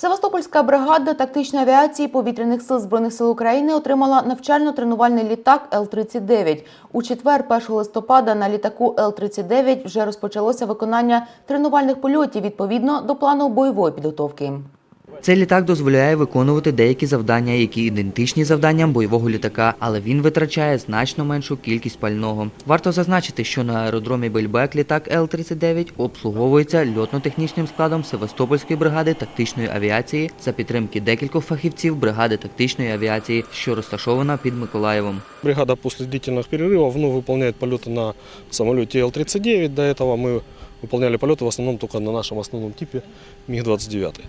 Севастопольська бригада тактичної авіації повітряних сил збройних сил України отримала навчально-тренувальний літак Л-39. У четвер, 1 листопада, на літаку Л-39 вже розпочалося виконання тренувальних польотів відповідно до плану бойової підготовки. Цей літак дозволяє виконувати деякі завдання, які ідентичні завданням бойового літака, але він витрачає значно меншу кількість пального. Варто зазначити, що на аеродромі Бельбек літак Л-39 обслуговується льотно-технічним складом Севастопольської бригади тактичної авіації за підтримки декількох фахівців бригади тактичної авіації, що розташована під Миколаєвом. Бригада после длительных перерывов вновь выполняет полеты на самолете Л-39. До этого мы выполняли полеты в основном только на нашем основном типе МиГ-29.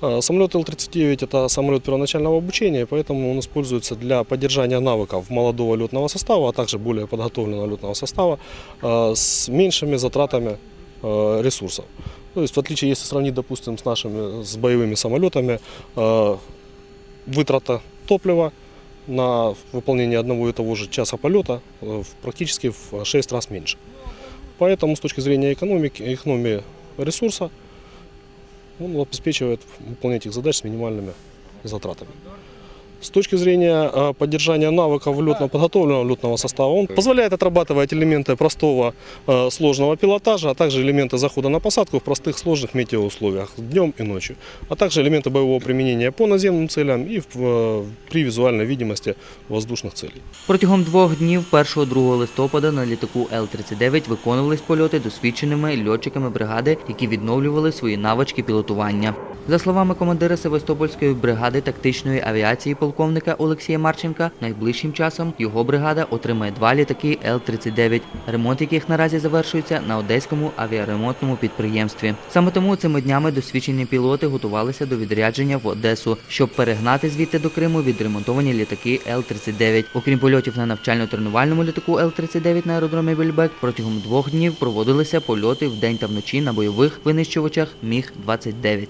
А, Самолет Л-39 – это самолет первоначального обучения, поэтому он используется для поддержания навыков молодого летного состава, а также более подготовленного летного состава а, с меньшими затратами а, ресурсов. То есть, в отличие, если сравнить, допустим, с нашими с боевыми самолетами, вытрата топлива на выполнение одного и того же часа полета э, практически в 6 раз меньше. Поэтому с точки зрения экономики, экономии ресурса он обеспечивает выполнять их задач с минимальными затратами. С точки зрения э, поддержания навыков летно подготовленного летного состава, он позволяет отрабатывать элементы простого э, сложного пилотажа, а также элементы захода на посадку в простых сложных метеоусловиях днем и ночью, а также элементы боевого применения по наземным целям и в- э, при визуальной видимости воздушных целей. Протягом двох днів 1-2 листопада на літаку Л-39 виконувались польоти досвідченими льотчиками бригади, які відновлювали свої навички пілотування. За словами командира Севастопольської бригади тактичної авіації полковника Олексія Марченка, найближчим часом його бригада отримає два літаки Л-39, ремонт яких наразі завершується на одеському авіаремонтному підприємстві. Саме тому цими днями досвідчені пілоти готувалися до відрядження в Одесу, щоб перегнати звідти до Криму відремонтовані літаки Л-39. Окрім польотів на навчально-тренувальному літаку Л-39 на аеродромі Бельбек, протягом двох днів проводилися польоти вдень та вночі на бойових винищувачах Міг-29.